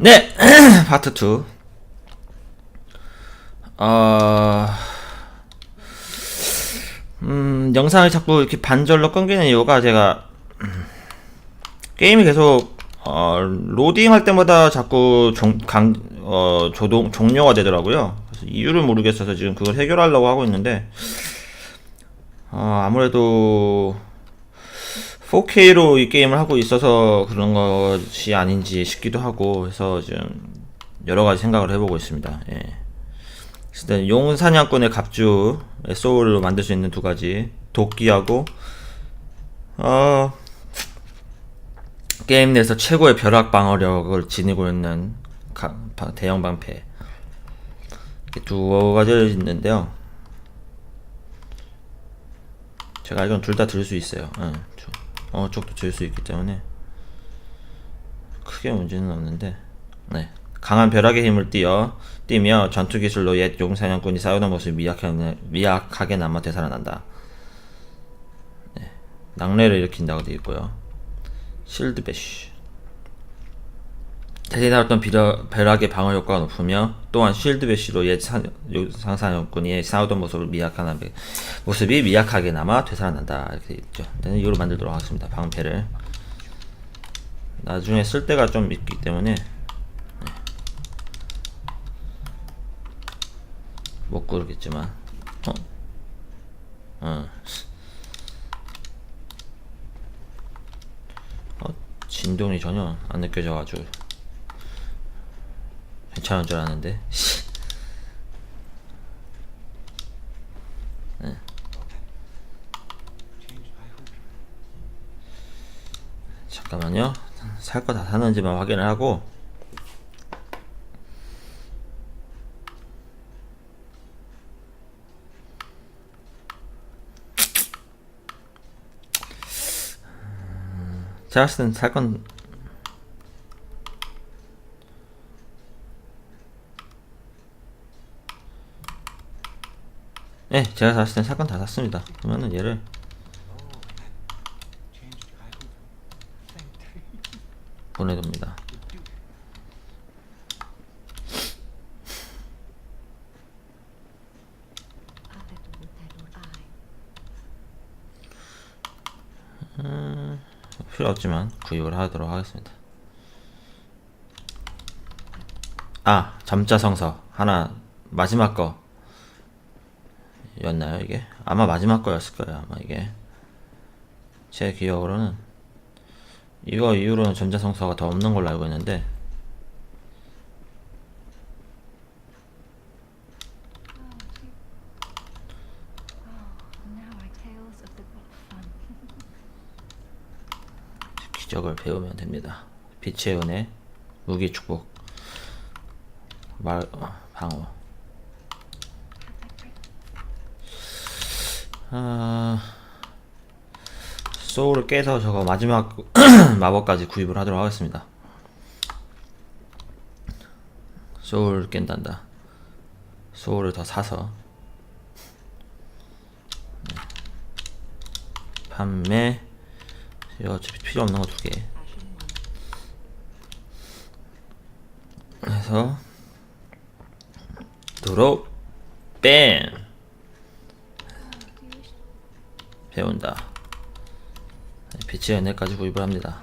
네, 파트 2. 어, 음, 영상을 자꾸 이렇게 반절로 끊기는 이유가 제가 음, 게임이 계속 어, 로딩 할 때마다 자꾸 종, 강, 어, 조동, 종료가 되더라고요. 그래서 이유를 모르겠어서 지금 그걸 해결하려고 하고 있는데, 어, 아무래도 4K로 이 게임을 하고 있어서 그런 것이 아닌지 싶기도 하고 해서 지금 여러 가지 생각을 해보고 있습니다. 예. 일단 용 사냥꾼의 갑주 소울로 만들 수 있는 두 가지 도끼하고 어 게임 내에서 최고의 벼락 방어력을 지니고 있는 가- 바- 대형 방패 두 가지를 있는데요. 제가 알기로는 둘다 들 수 있어요. 예, 저- 어, 쪽도 들수 있기 때문에 크게 문제는 없는데, 네. 강한 벼락의 힘을 띠어 띠며 전투 기술로 옛 용사냥꾼이 싸우던 모습이 미약하게, 미약하게 남아 되살아난다. 네. 낙뢰를 일으킨다고 되어 있고요. 실드 배쉬. 다뤘던 비려, 벼락의 방어 효과가 높으며 또한 쉴드 배쉬로 옛 상사냥꾼이 싸우던 모습을 미약한 모습이 미약하게 남아 되살아난다 이렇게 있죠. 일단 이거로 만들도록 하겠습니다. 방패를 나중에 쓸 때가 좀 있기 때문에 네. 못 고르겠지만 어? 어. 어, 진동이 전혀 안 느껴져가지고 괜찮은 줄 아는데. 네. 잠깐만요. 살 거 다 샀는지만 확인을 하고. 음, 제가 봤을 땐 살건 네, 제가 샀을 땐 사건 다 샀습니다. 그러면은 얘를 보내둡니다. 음, 필요 없지만 구입을 하도록 하겠습니다. 아, 점자 성서 하나 마지막 거 였나요 이게? 아마 마지막 거였을 거예요 아마 이게 제 기억으로는 이거 이후로는 전자성서가 더 없는 걸로 알고 있는데. 기적을 배우면 됩니다 빛의 은혜 무기 축복 말 어, 방어 아 소울을 깨서 저거 마지막 마법까지 구입을 하도록 하겠습니다 소울 깬단다 소울을 더 사서 네. 판매 어차피 필요 없는 거 두 개. 해서 도로 뺨 배운다. 네, 빛의 은혜까지 구입을 합니다.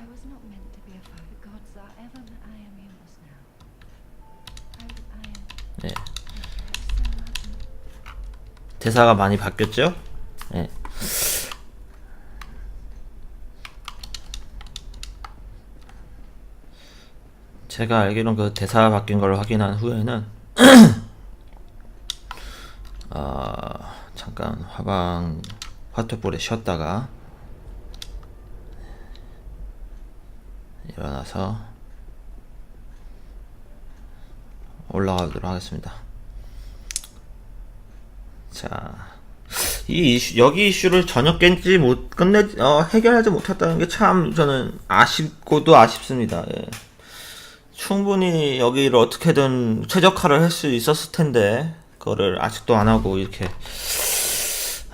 네. 대사가 많이 바뀌었죠? 네. 제가 알기로는 그 대사 바뀐 걸 확인한 후에는 어, 잠깐 화방 화투볼에 쉬었다가 일어나서 올라가도록 하겠습니다. 자, 이 이슈, 여기 이슈를 전혀 깬지 못 끝내 어, 해결하지 못했다는 게 참 저는 아쉽고도 아쉽습니다. 예. 충분히 여기를 어떻게든 최적화를 할 수 있었을 텐데 그거를 아직도 안 하고 이렇게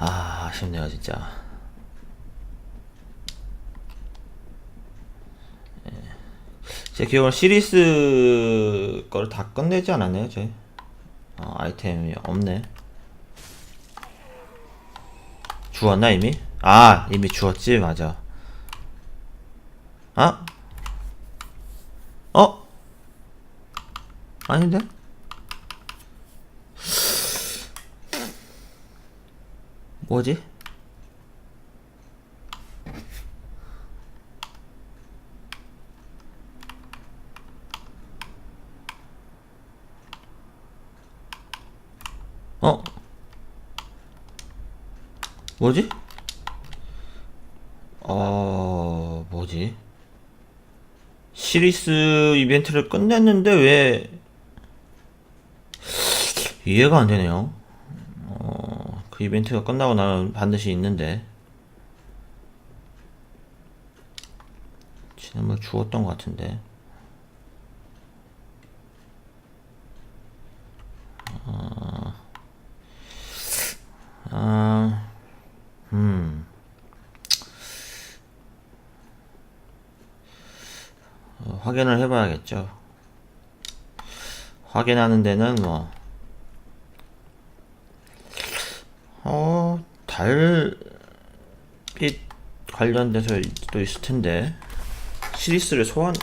아 아쉽네요 진짜. 예. 제 기억은 시리스 걸다 끝내지 않았네요, 제. 어, 아이템이 없네. 주웠나, 이미? 아, 이미 주웠지, 맞아. 아? 어? 아닌데? 뭐지? 어? 뭐지? 어, 뭐지? 시리스 이벤트를 끝냈는데 왜 이해가 안 되네요. 어, 그 이벤트가 끝나고 나면 반드시 있는데 지난번 주웠던 것 같은데. 아, 음. 어, 확인을 해봐야겠죠. 확인하는 데는 뭐, 어, 달빛 관련돼서 또 있을 텐데, 시리스를 소환,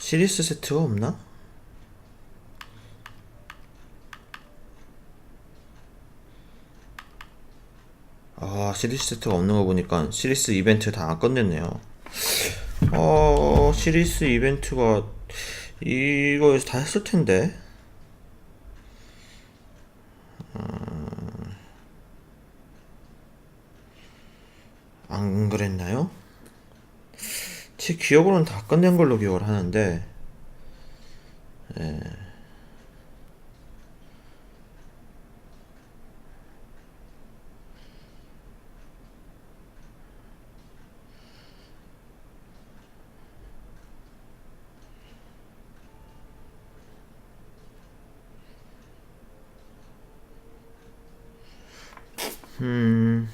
시리스 세트가 없나? 아, 시리스 세트가 없는 거 보니까 시리스 이벤트 다 안 끝냈네요. 어, 시리스 이벤트가 이거에서 다 했을 텐데. 안 그랬나요? 제 기억으로는 다 끝낸 걸로 기억을 하는데. 예. 음.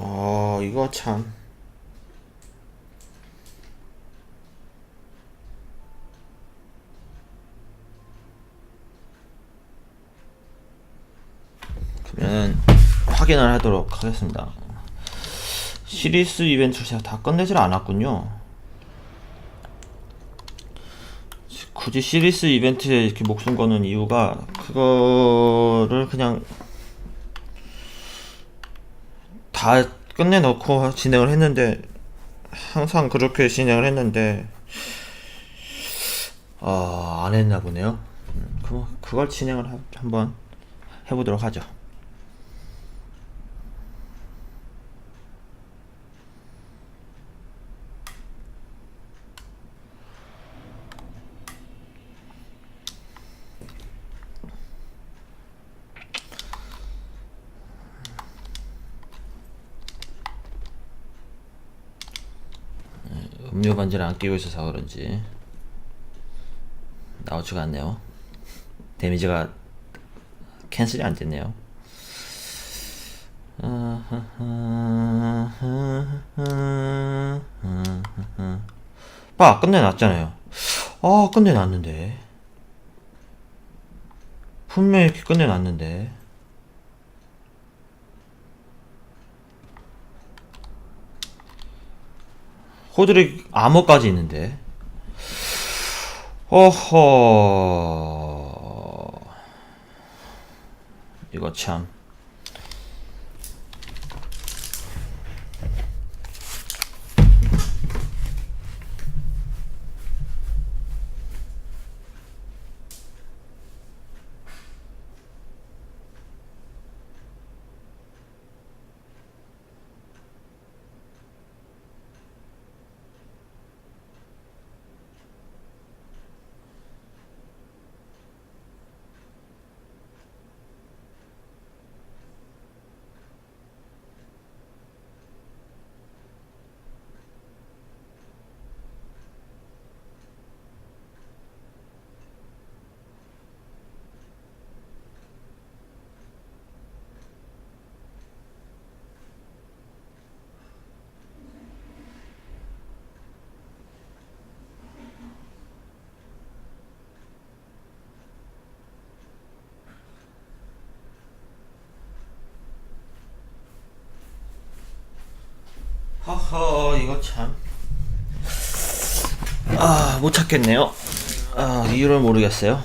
어, 이거 참. 그러면 확인을 하도록 하겠습니다. 시리스 이벤트를 제가 다 끝내질 않았군요. 굳이 시리스 이벤트에 이렇게 목숨 거는 이유가 그거를 그냥 다 끝내놓고 진행을 했는데 항상 그렇게 진행을 했는데 어, 안 했나 보네요. 음, 그 그걸 진행을 하- 한번 해보도록 하죠. 반지를 안 끼고 있어서 그런지 나오지가 않네요. 데미지가 캔슬이 안 됐네요. 봐, 끝내놨잖아요. 아, 끝내놨는데. 분명히 이렇게 끝내놨는데. 호드릭 암호까지 있는데. 어허. 이거 참. 허 이거 참. 아, 못 찾겠네요. 아, 이유를 모르겠어요.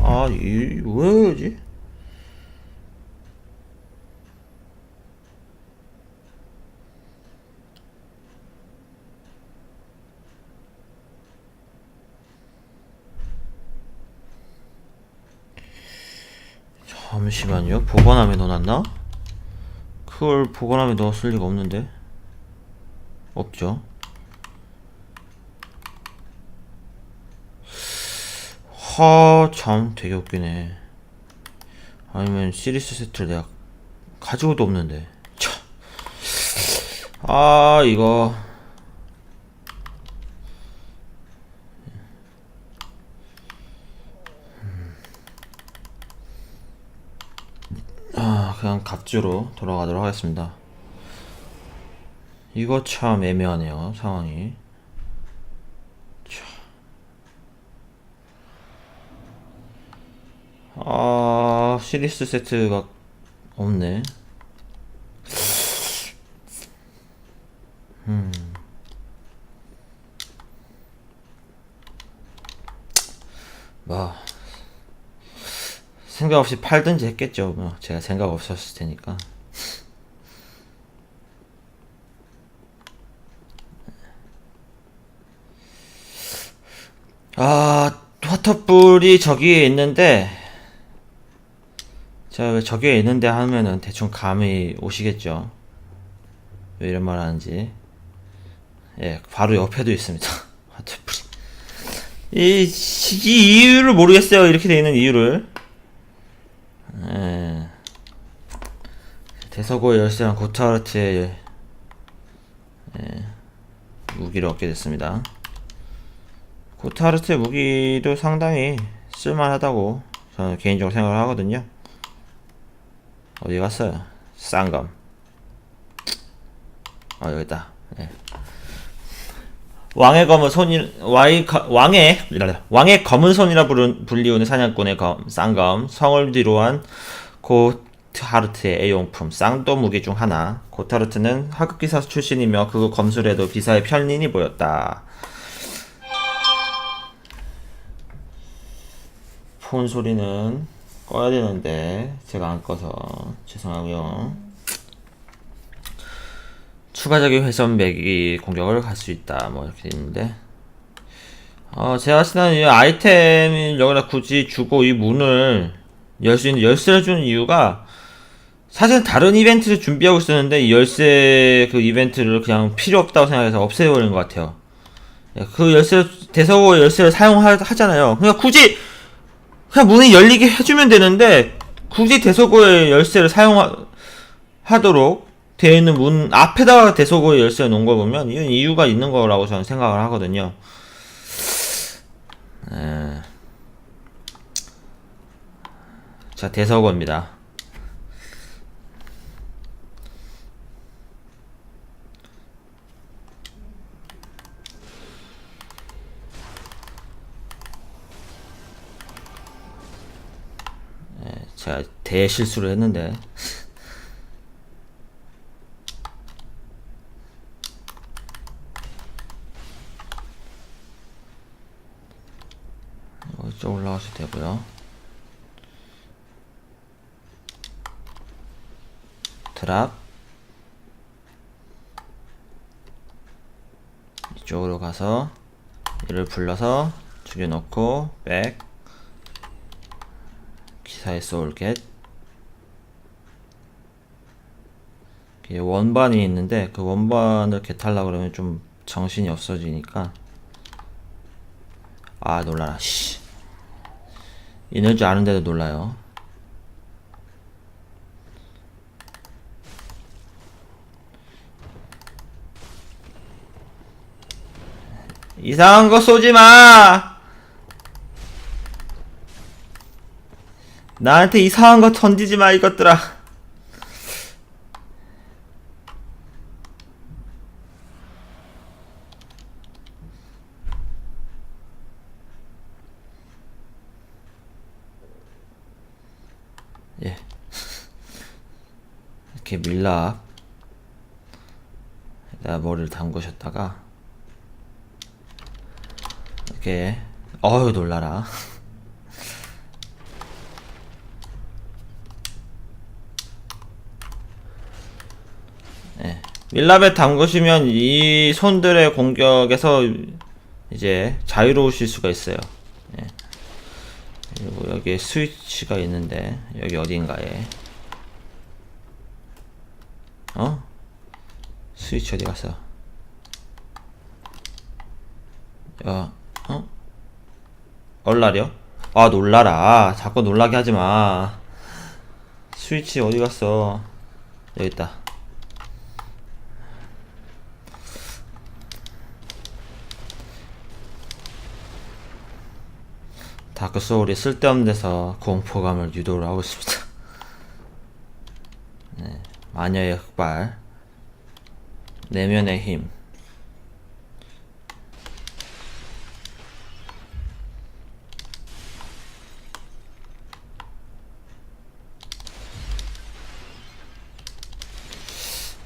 아, 이, 왜지? 잠시만요. 보관함에 넣어놨나? 그걸 보관함에 넣었을 리가 없는데. 없죠. 하, 참, 되게 웃기네. 아니면 시리스 세트를 내가 가지고도 없는데. 참. 아, 이거. 아, 그냥 갑주로 돌아가도록 하겠습니다. 이거 참 애매하네요, 상황이. 참. 아, 시리스 세트가 없네. 음. 뭐, 생각 없이 팔든지 했겠죠. 뭐, 제가 생각 없었을 테니까. 아, 화터불이 저기에 있는데, 제가 왜 저기에 있는데 하면은 대충 감이 오시겠죠. 왜 이런 말 하는지. 예, 바로 옆에도 있습니다. 화터불이. 이, 이 이유를 모르겠어요. 이렇게 돼 있는 이유를. 예. 대서고 열쇠랑 고타르트의 예, 무기를 얻게 됐습니다. 고타르트의 무기도 상당히 쓸만하다고 저는 개인적으로 생각을 하거든요. 어디 갔어요? 쌍검. 아 여기 있다. 예. 왕의 검은 손이 거- 왕의 왕의 검은 손이라 부른 불리우는 사냥꾼의 검 쌍검 성을 뒤로한 고타르트의 애용품 쌍도 무기 중 하나 고타르트는 하급 기사 출신이며 그 검술에도 비사의 편린이 보였다. 폰 소리는 꺼야 되는데 제가 안 꺼서 죄송하고요. 추가적인 회선 매기 공격을 갈 수 있다. 뭐 이렇게 돼 있는데. 어, 제가 쓰는 이 아이템을 여기다 굳이 주고 이 문을 열 수 있는 열쇠를 주는 이유가 사실 다른 이벤트를 준비하고 있었는데 이 열쇠 그 이벤트를 그냥 필요 없다고 생각해서 없애버린 것 같아요. 예, 그 열쇠 대서고 열쇠를 사용하잖아요. 그러니까 굳이 그냥 문이 열리게 해주면 되는데 굳이 대서고의 열쇠를 사용하도록 되어 있는 문 앞에다가 대서고의 열쇠를 놓은 걸 보면 이건 이유가 있는 거라고 저는 생각을 하거든요. 에... 자 대서고입니다. 제가 대실수를 했는데 이쪽 되고요. 드랍. 이쪽으로 가서 이를 불러서 죽여놓고 백. 기사의 소울겟 이게 원반이 있는데 그 원반을 개탈라 그러면 좀 정신이 없어지니까. 아 놀라라. 씨 있는 줄 아는데도 놀라요 이상한 거 쏘지 마! 나한테 이상한 거 던지지 마, 이것들아. 예. 이렇게 밀랍 에다 머리를 담그셨다가 이렇게 어휴 놀라라 네. 밀랍에 담그시면 이 손들의 공격에서 이제 자유로우실 수가 있어요. 예. 그리고 여기에 스위치가 있는데 여기 어딘가에 어? 스위치 어디 갔어? 야, 어? 얼라려? 아 놀라라. 자꾸 놀라게 하지 마. 스위치 어디 갔어? 여기 있다. 다크 소울이 쓸데없는 데서 공포감을 유도를 하고 있습니다. 네, 마녀의 흑발, 내면의 힘.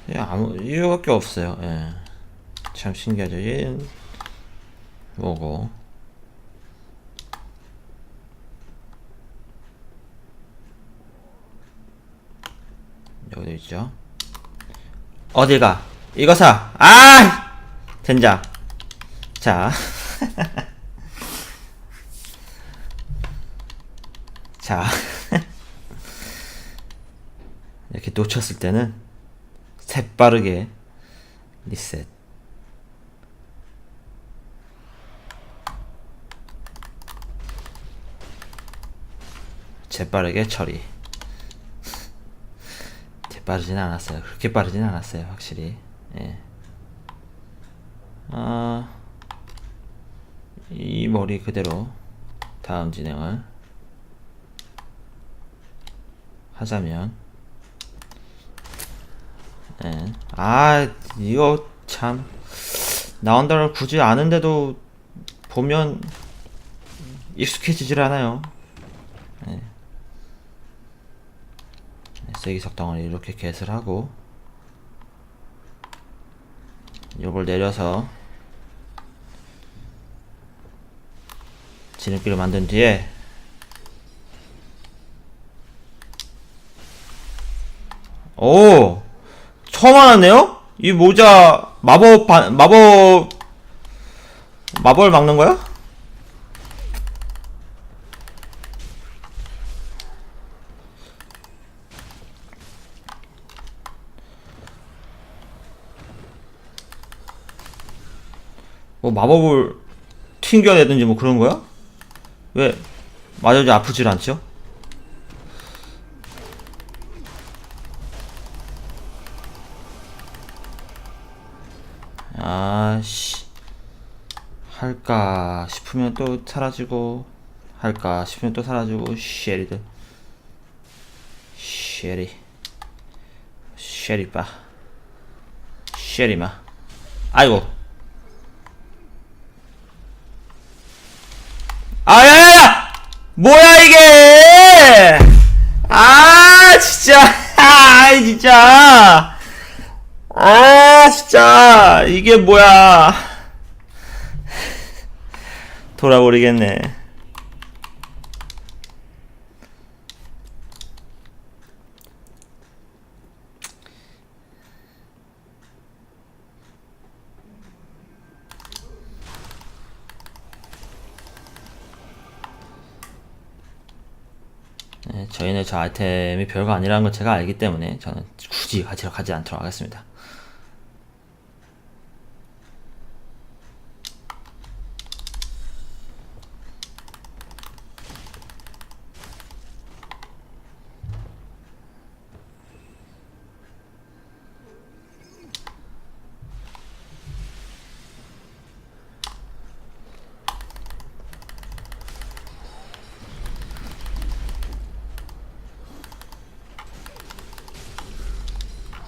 예, 아무 이유밖에 없어요. 예. 참 신기하죠. 얘는 뭐고? 여기도 있죠. 어딜 가? 이거 사. 아! 젠장. 자. 자. 이렇게 놓쳤을 때는 새빠르게 리셋. 재빠르게 처리. 빠르진 않았어요. 그렇게 빠르진 않았어요. 확실히. 예. 아, 이 머리 그대로 다음 진행을 하자면, 예. 아, 이거 참 나온다를 굳이 아는데도 보면 익숙해지질 않아요. 세기 석당을 이렇게 겟을 하고 요걸 내려서 지름길을 만든 뒤에 오 처음 알았네요? 이 모자 마법 반- 마법 마법을 막는 거야? 뭐 마법을 튕겨내든지 뭐 그런 거야? 왜 맞아도 아프질 않죠? 아씨 할까 싶으면 또 사라지고 할까 싶으면 또 사라지고 쉐리들. 쉐리. 쉐리빠. 쉐리마. 아이고 아야야야! 뭐야 이게! 아 진짜! 아 진짜! 아 진짜! 이게 뭐야? 돌아버리겠네. 저희는 저 아이템이 별거 아니라는 걸 제가 알기 때문에 저는 굳이 가지러 가지 않도록 하겠습니다.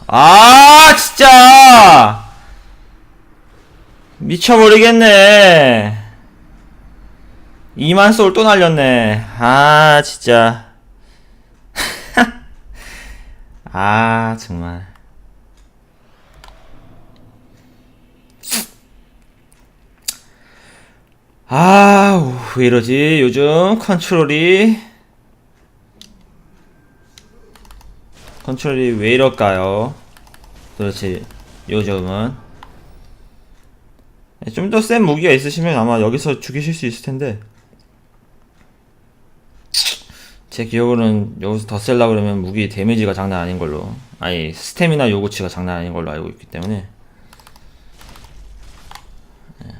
아 진짜. 미쳐버리겠네. 2만 솔또 날렸네. 아 진짜. 아 정말. 아 왜 이러지. 요즘 컨트롤이. 컨트롤이 왜 이럴까요 도대체 요즘은. 좀 더 센 무기가 있으시면 아마 여기서 죽이실 수 있을 텐데. 제 기억으로는 여기서 더 셀라 그러면 무기 데미지가 장난 아닌 걸로. 아니 스태미나 요구치가 장난 아닌 걸로 알고 있기 때문에. 네,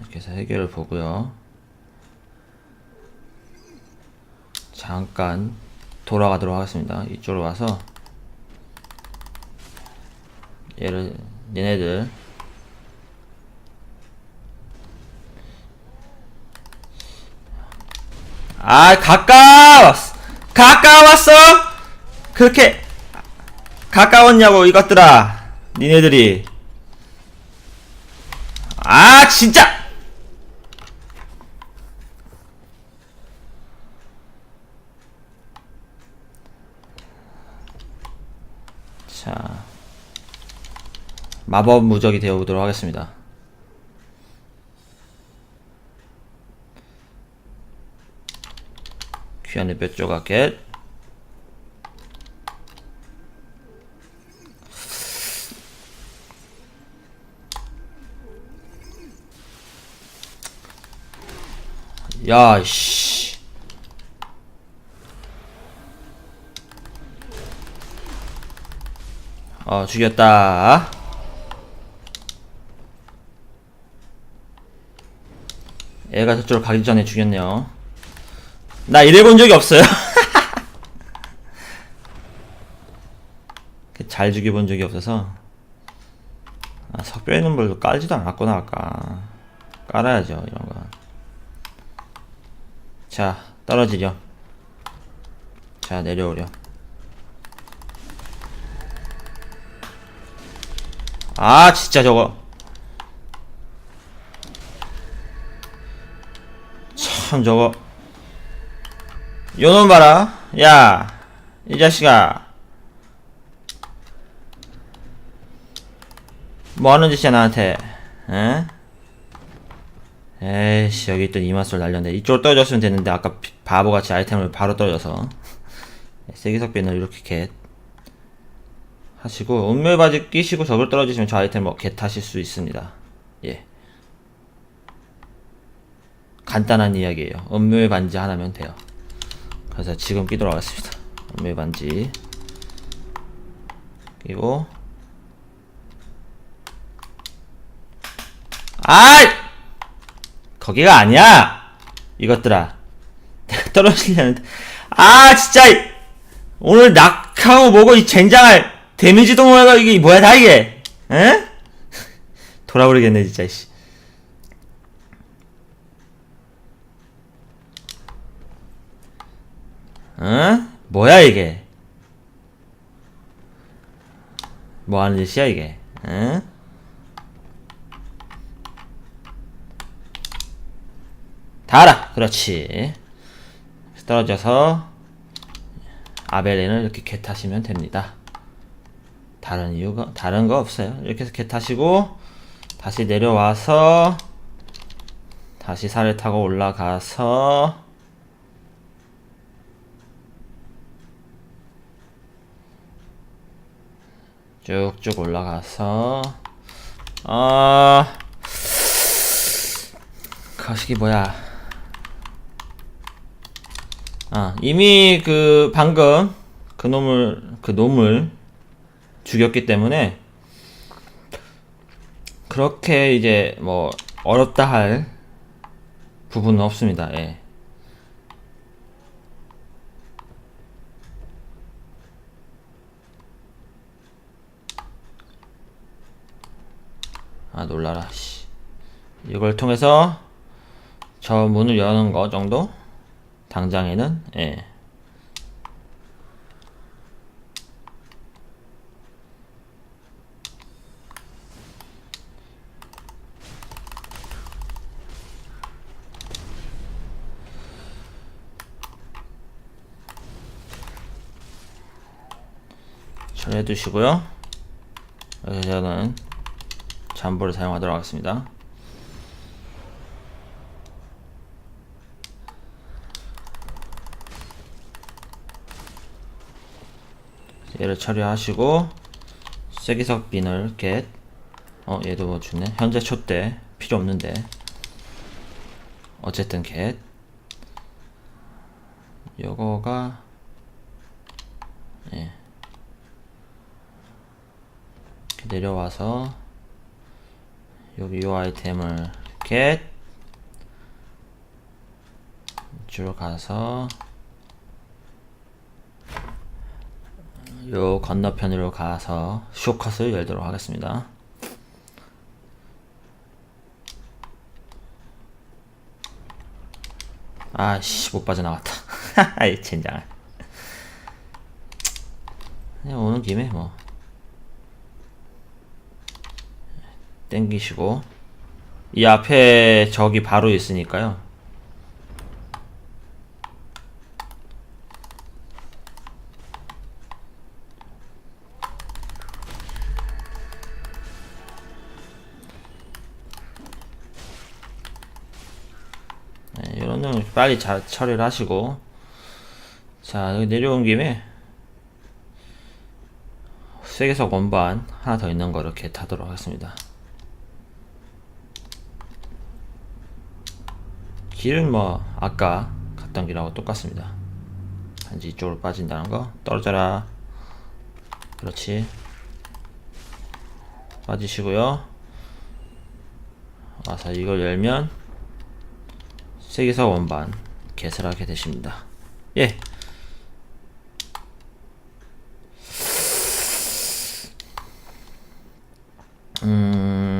이렇게 해서 해결을 보고요. 잠깐 돌아가도록 하겠습니다. 이쪽으로 와서 얘를 얘네들. 아 가까웠어 가까웠어? 그렇게 가까웠냐고 이것들아. 니네들이. 아 진짜 자 마법 무적이 되어보도록 하겠습니다 귀한의 몇 조각 겟 야, 씨. 어, 죽였다. 얘가 저쪽으로 가기 전에 죽였네요. 나 이래본 적이 없어요. 잘 죽여본 적이 없어서. 아, 석뼈 있는 벌도 깔지도 않았구나, 아까. 깔아야죠, 이런 거. 자, 떨어지려. 자, 내려오려. 아, 진짜 저거. 참, 저거. 요놈 봐라. 야, 이 자식아. 뭐 하는 짓이야, 나한테. 에? 에이씨, 여기 있던 이마솔 날렸네. 이쪽으로 떨어졌으면 됐는데, 아까 비- 바보같이 아이템을 바로 떨어져서. 세기석비는 이렇게 겟. 하시고, 운명의 바지 끼시고 저걸 떨어지시면 저 아이템 뭐, 겟 하실 수 있습니다. 예. 간단한 이야기예요. 음료의 반지 하나면 돼요. 그래서 지금 끼도록 하겠습니다. 음료의 반지 끼고 아이 거기가 아니야 이것들아 떨어지려는데 아 진짜 이- 오늘 낙하고 뭐고 이 젠장할 데미지 동호회가 이게 뭐야 다 이게 에? 돌아버리겠네 진짜 씨. 어? 뭐야 이게? 뭐 하는 짓이야 이게? 응? 달아! 그렇지. 떨어져서 아벨렌을 이렇게 개 타시면 됩니다. 다른 이유가 다른 거 없어요. 이렇게 해서 개 타시고 다시 내려와서 다시 살을 타고 올라가서 쭉쭉 올라가서 아 거시기 뭐야 아 이미 그 방금 그 놈을 그 놈을 죽였기 때문에 그렇게 이제 뭐 어렵다 할 부분은 없습니다 예. 아 놀라라 씨. 이걸 통해서 저 문을 여는 거 정도 당장에는 예. 처리해 두시고요. 여기서 저는 잠보를 사용하도록 하겠습니다. 얘를 처리하시고 세기석 빈을 get 어 얘도 뭐 주네. 현재 촛대 필요 없는데. 어쨌든 get 요거가 예. 내려와서 여기 요 아이템을 get 이쪽으로 가서 요 건너편으로 가서 쇼컷을 열도록 하겠습니다. 아씨 못 빠져나갔다. 아이 젠장. 그냥 오는 김에 뭐 땡기시고 이 앞에 적이 바로 있으니까요. 네, 이런 놈 빨리 잘 처리를 하시고 자 여기 내려온 김에 세계석 원반 하나 더 있는 거 이렇게 타도록 하겠습니다 길은 뭐 아까 갔던 길하고 똑같습니다. 단지 이쪽으로 빠진다는 거 떨어져라. 그렇지. 빠지시고요. 와서 이걸 열면 세계사 원반 개설하게 되십니다. 예. 음,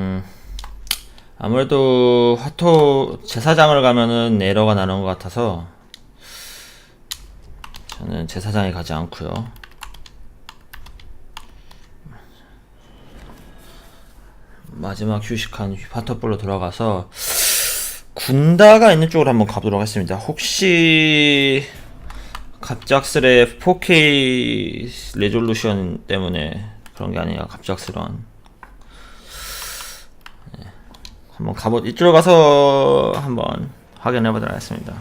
아무래도 화토 제사장을 가면은 에러가 나는 것 같아서 저는 제사장에 가지 않고요. 마지막 휴식한 화토불로 돌아가서 군다가 있는 쪽으로 한번 가보도록 하겠습니다. 혹시 갑작스레 4K 레졸루션 때문에 그런 게 아니라 갑작스러운 네. 한번 가보 이쪽으로 가서 한번 확인해 보도록 하겠습니다.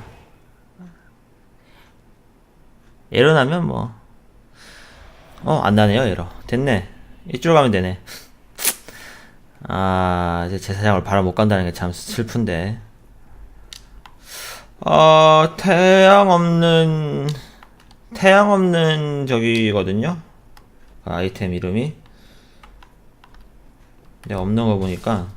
에러 나면 뭐 어, 안 나네요, 에러. 됐네. 이쪽으로 가면 되네. 아, 이제 제 사장을 바로 못 간다는 게 참 슬픈데. 어, 태양 없는, 태양 없는 저기거든요? 그 아이템 이름이. 내가 없는 거 보니까,